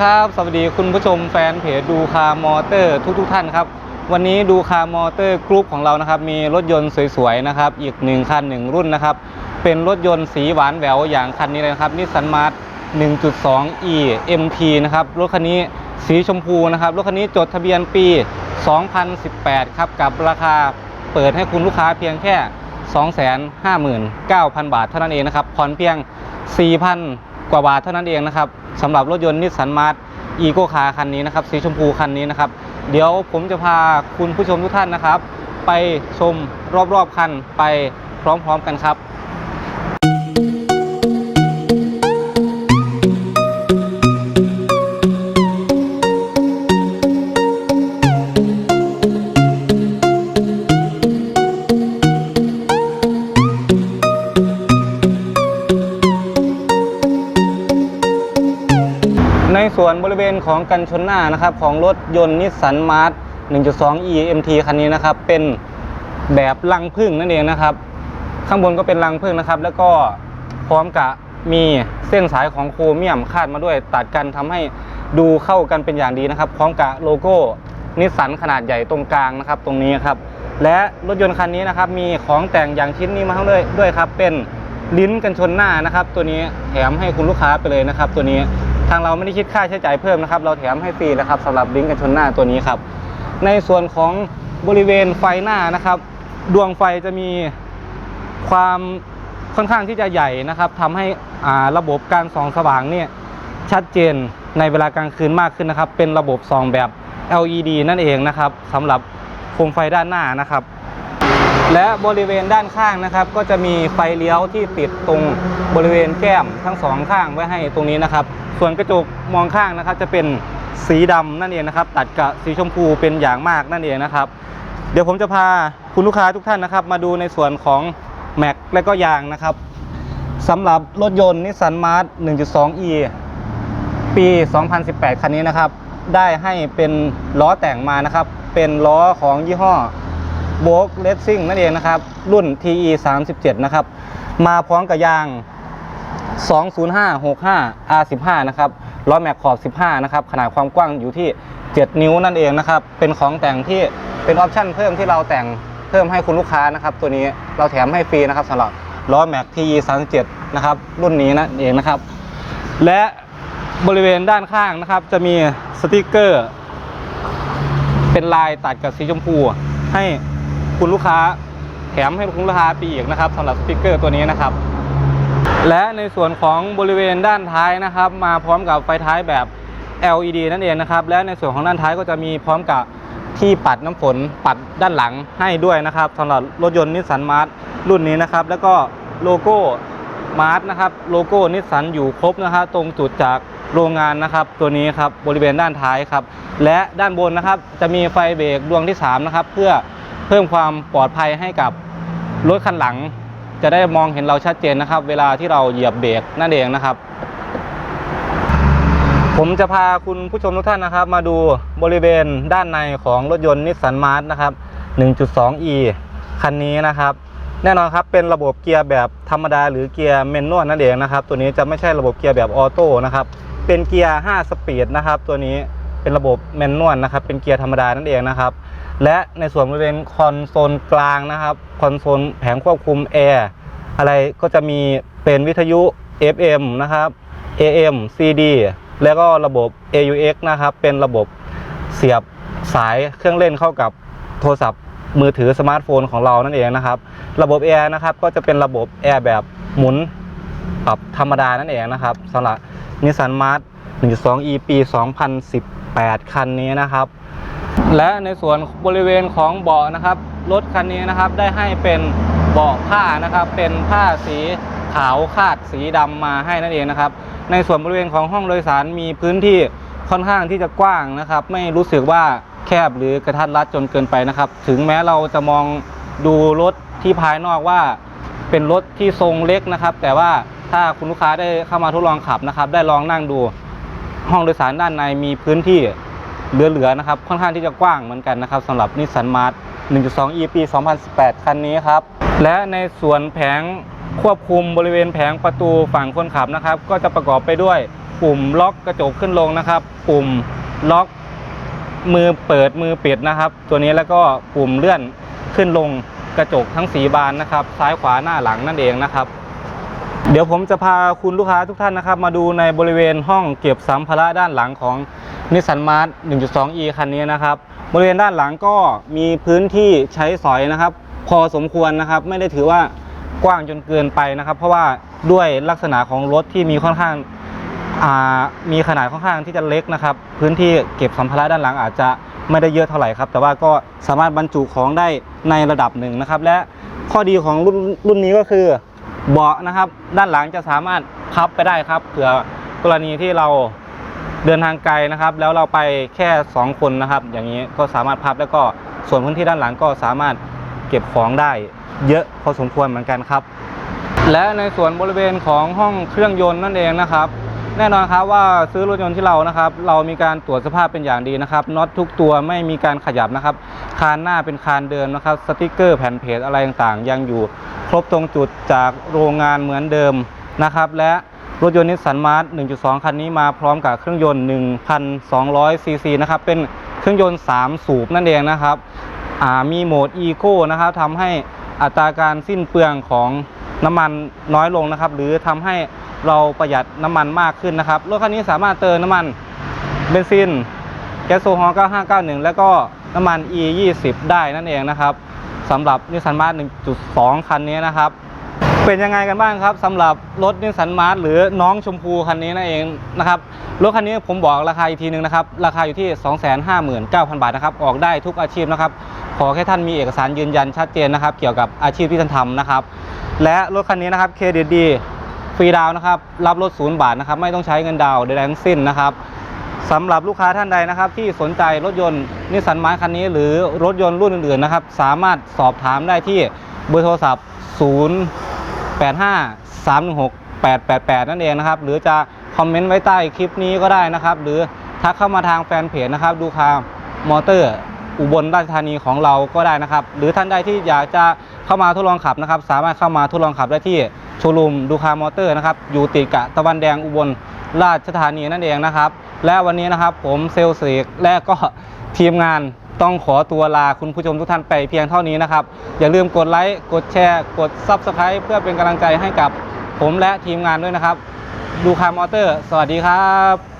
ครับ สวัสดีคุณผู้ชมแฟนเพจดูคามอเตอร์ทุกๆทท่านครับ วันนี้ดูคามอเตอร์กรุ๊ปของเรานะครับ มีรถยนต์สวยๆนะครับ อีกหนึ่งคันหนึ่งรุ่นนะครับ เป็นรถยนต์สีหวานแหววอย่างคันนี้เลยนะครับนิสสันมาร์ท1.2 e MT นะครับ รถคันนี้สีชมพูนะครับ รถคันนี้จดทะเบียนปี 2018 ครับ กับราคาเปิดให้คุณลูกค้าเพียงแค่ 259,000 บาทเท่านั้นเองนะครับ ผ่อนเพียง 4,000 กว่าบาทเท่านั้นเองนะครับ สำหรับรถยนต์นิสสันมาร์ทอีโกคาคันนี้นะครับสีชมพูคันนี้นะครับ เดี๋ยวผมจะพาคุณผู้ชมทุกท่านนะครับ ไปชมรอบๆคันไปพร้อมๆกันครับ เวณของกันชนหน้านะครับของรถยนต์นิสสันมาร์ท1.2 e MT คันนี้นะครับเป็นแบบลังพึ่งนั่นเองนะครับ ข้างบนก็เป็นรังพึ่งนะครับ แล้วก็พร้อมกับมีเส้นสายของโครเมียมคาดมาด้วยตัดกันทำให้ดูเข้ากันเป็นอย่างดีนะครับ พร้อมกับโลโก้นิสสันขนาดใหญ่ตรงกลางนะครับ ตรงนี้ครับ และรถยนต์คันนี้นะครับ มีของแต่งอย่างชิ้นนี้มาให้ด้วยด้วยครับ เป็นลิ้นกันชนหน้านะครับ ตัวนี้แถมให้คุณลูกค้าไปเลยนะครับ ตัวนี้ ทางเราไม่ได้คิดค่าใช้จ่ายเพิ่มนะครับ เราแถมให้ฟรีนะครับสำหรับลิ้นกันชนหน้าตัวนี้ครับ ในส่วนของบริเวณไฟหน้านะครับ ดวงไฟจะมีความค่อนข้างที่จะใหญ่นะครับทำให้อ่าระบบการส่องสว่างเนี่ยชัดเจนในเวลากลางคืนมากขึ้นนะครับ เป็นระบบส่องแบบ LED นั่นเองนะครับสำหรับโคมไฟด้านหน้านะครับ และบริเวณด้านข้างนะครับ ก็จะมีไฟเลี้ยวที่ติดตรงบริเวณแก้มทั้งสองข้างไว้ให้ตรงนี้นะครับ ส่วนกระจกมองข้างนะครับ จะเป็นสีดำนั่นเองนะครับ ตัดกับสีชมพูเป็นอย่างมากนั่นเองนะครับ เดี๋ยวผมจะพาคุณลูกค้าทุกท่านนะครับ มาดูในส่วนของแม็กและก็ยางนะครับสำหรับรถยนต์นิสสันมาร์ท 1.2e ปี 2018 คันนี้นะครับ ได้ให้เป็นล้อแต่งมานะครับ เป็นล้อของยี่ห้อโบกเลสซิ่งนั่นเองนะครับ รุ่น TE 37 นะครับ มาพร้อมกับยาง 20565 R15 นะครับล้อแม็กขอบ 15 นะครับ ขนาดความกว้างอยู่ที่ 7 นิ้วนั่นเองนะครับ เป็นของแต่งที่เป็นออปชั่นเพิ่มที่เราแต่งเพิ่มให้คุณลูกค้านะครับ ตัวนี้เราแถมให้ฟรีนะครับสำหรับล้อแม็ก TE 37นะครับรุ่นนี้นั่นเองนะครับ และบริเวณด้านข้างนะครับ จะมีสติกเกอร์ เป็นลายตัดกับสีชมพู ให้คุณลูกค้าแถมให้คุณลูกค้าไปอีกนะครับสำหรับสติกเกอร์ตัวนี้นะครับ และในส่วนของบริเวณด้านท้ายนะครับ มาพร้อมกับไฟท้ายแบบ LED นั่นเองนะครับ และในส่วนของด้านท้ายก็จะมีพร้อมกับที่ปัดน้ำฝนปัดด้านหลังให้ด้วยนะครับสำหรับรถยนต์นิสสันมาร์ทรุ่นนี้นะครับ แล้วก็โลโก้มาร์ทนะครับ โลโก้นิสสันอยู่ครบนะครับตรงจุดจากโรงงานนะครับ ตัวนี้ครับบริเวณด้านท้ายครับ และด้านบนนะครับ จะมีไฟเบรกดวงที่3นะครับเพื่อเพิ่มความปลอดภัยให้กับรถคันหลัง จะได้มองเห็นเราชัดเจนนะครับ เวลาที่เราเหยียบเบรกนั่นเองนะครับ ผมจะพาคุณผู้ชมทุกท่านนะครับ มาดูบริเวณด้านในของรถยนต์นิสสันมาร์ทนะครับ 1.2e คันนี้นะครับ แน่นอนครับเป็นระบบเกียร์แบบธรรมดาหรือเกียร์เมนนวลนั่นเองนะครับ ตัวนี้จะไม่ใช่ระบบเกียร์แบบออโต้นะครับ เป็นเกียร์ 5 สปีดนะครับ ตัวนี้เป็นระบบเมนนวลนะครับ เป็นเกียร์ธรรมดานั่นเองนะครับ และในส่วนบริเวณคอนโซลกลางนะครับคอนโซลแผงควบคุมแอร์อะไรก็จะมีเป็นวิทยุ FM นะครับ AM CD แล้วก็ระบบ AUX นะครับ เป็นระบบเสียบสายเครื่องเล่นเข้ากับโทรศัพท์มือถือสมาร์ทโฟนของเรานั่นเองนะครับ ระบบแอร์นะครับก็จะเป็นระบบแอร์แบบหมุนปรับธรรมดานั่นเองนะครับสำหรับนิสสันมาร์ท 1.2e ปี 2018 คันนี้นะครับ และในส่วนบริเวณของเบาะนะครับรถคันนี้นะครับได้ให้เป็นเบาะผ้านะครับเป็นผ้าสีขาวคาดสีดำมาให้นั่นเองนะครับ ในส่วนบริเวณของห้องโดยสารมีพื้นที่ค่อนข้างที่จะกว้างนะครับ ไม่รู้สึกว่าแคบหรือกระทัดรัดจนเกินไปนะครับ ถึงแม้เราจะมองดูรถที่ภายนอกว่า เป็นรถที่ทรงเล็กนะครับ แต่ว่าถ้าคุณลูกค้าได้เข้ามาทดลองขับนะครับ ได้ลองนั่งดู ห้องโดยสารด้านในมีพื้นที่ เหลือๆนะครับ ค่อนข้างที่จะกว้างเหมือนกันนะครับสำหรับนิสสันมาร์ท 1.2e ปี 2018 คันนี้ครับ และในส่วนแผงควบคุมบริเวณแผงประตูฝั่งคนขับนะครับ ก็จะประกอบไปด้วยปุ่มล็อกกระจกขึ้นลงนะครับ ปุ่มล็อกมือเปิดมือปิดนะครับ ตัวนี้แล้วก็ปุ่มเลื่อนขึ้นลงกระจกทั้งสีบานนะครับ ซ้ายขวาหน้าหลังนั่นเองนะครับ เดี๋ยวผมจะพาคุณลูกค้าทุกท่านนะครับ มาดูในบริเวณห้องเก็บสัมภาระด้านหลังของ นิสสันมาร์ท 1.2e คันนี้นะครับ บริเวณด้านหลังก็มีพื้นที่ใช้สอยนะครับ พอสมควรนะครับ ไม่ได้ถือว่ากว้างจนเกินไปนะครับ เพราะว่าด้วยลักษณะของรถที่มีค่อนข้างามีขนาดค่อนข้างที่จะเล็กนะครับ พื้นที่เก็บสัมภาระด้านหลังอาจจะไม่ได้เยอะเท่าไหร่ครับ แต่ว่าก็สามารถบรรจุของได้ในระดับหนึ่งนะครับ และข้อดีของรุ่นรุ่นนี้ก็คือเบาะนะครับ ด้านหลังจะสามารถพับไปได้ครับเผื่อกรณีที่เรา เดินทางไกลนะครับ แล้วเราไปแค่ 2 คนนะครับ อย่างนี้ก็สามารถพับแล้วก็ส่วนพื้นที่ด้านหลังก็สามารถเก็บของได้ เยอะพอสมควรเหมือนกันครับ และในส่วนบริเวณของห้องเครื่องยนต์นั่นเองนะครับ แน่นอนครับว่าซื้อรถยนต์ที่เรานะครับ เรามีการตรวจสภาพเป็นอย่างดีนะครับน็อตทุกตัวไม่มีการขยับนะครับ คานหน้าเป็นคานเดิมนะครับสติกเกอร์แผ่นเพจอะไรต่างๆ ยังอยู่ครบตรงจุดจากโรงงานเหมือนเดิมนะครับ และ รถยนต์นิสสันมาร์ท1.2 คันนี้มาพร้อมกับเครื่องยนต์ 1,200 ซีซีนะครับ เป็นเครื่องยนต์ 3 สูบนั่นเองนะครับมีโหมด Eco นะครับทำให้อัตราการสิ้นเปลืองของน้ำมันน้อยลงนะครับ หรือทำให้เราประหยัดน้ำมันมากขึ้นนะครับ รถคันนี้สามารถเติมน้ำมันเบนซิน แก๊สโซฮอล์9591 แล้วก็น้ำมัน E 20 ได้นั่นเองนะครับสำหรับนิสสันมาร์ท1.2 คันนี้นะครับ เป็นยังไงกันบ้างครับสำหรับรถนิสสันมาร์ทหรือน้องชมพูคันนี้นั่นเองนะครับรถคันนี้ผมบอกราคาอีกทีหนึงนะครับราคาอยู่ที่ 259,000 บาทนะครับออกได้ทุกอาชีพนะครับขอแค่ท่านมีเอกสารยืนยันชัดเจนนะครับ เกี่ยวกับอาชีพที่ท่านทำนะครับ และรถคันนี้นะครับเครดิตดีฟรีดาวนะครับรับรถศูนย์บาทนะครับไม่ต้องใช้เงินดาวใดๆทั้งสิ้นนะครับสำหรับลูกค้าท่านใดนะครับ ที่สนใจรถยนต์นิสสันมาร์คันนี้ หรือรถยนต์รุ่นอื่นๆนะครับ สามารถสอบถามได้ที่เบอร์โทรศัพท์ 0 85 316 888 นั่นเองนะครับ หรือจะคอมเมนต์ไว้ใต้คลิปนี้ก็ได้นะครับ หรือทักเข้ามาทางแฟนเพจนะครับ ดูคามอเตอร์อุบลราชธานีของเราก็ได้นะครับ หรือท่านใดที่อยากจะเข้ามาทดลองขับนะครับ สามารถเข้ามาทดลองขับได้ที่โชว์รูมดูคามอเตอร์นะครับ อยู่ติดกับตะวันแดงอุบลราชธานีนั่นเองนะครับ และวันนี้นะครับผมเซลลเสกและก็ทีมงาน ต้องขอตัวลาคุณผู้ชมทุกท่านไปเพียงเท่านี้นะครับ อย่าลืมกดไลค์กดแชร์กด s u b สไครต์เพื่อเป็นกำลังใจให้กับผมและทีมงานด้วยนะครับ ดูคามอเตอร์ สวัสดีครับ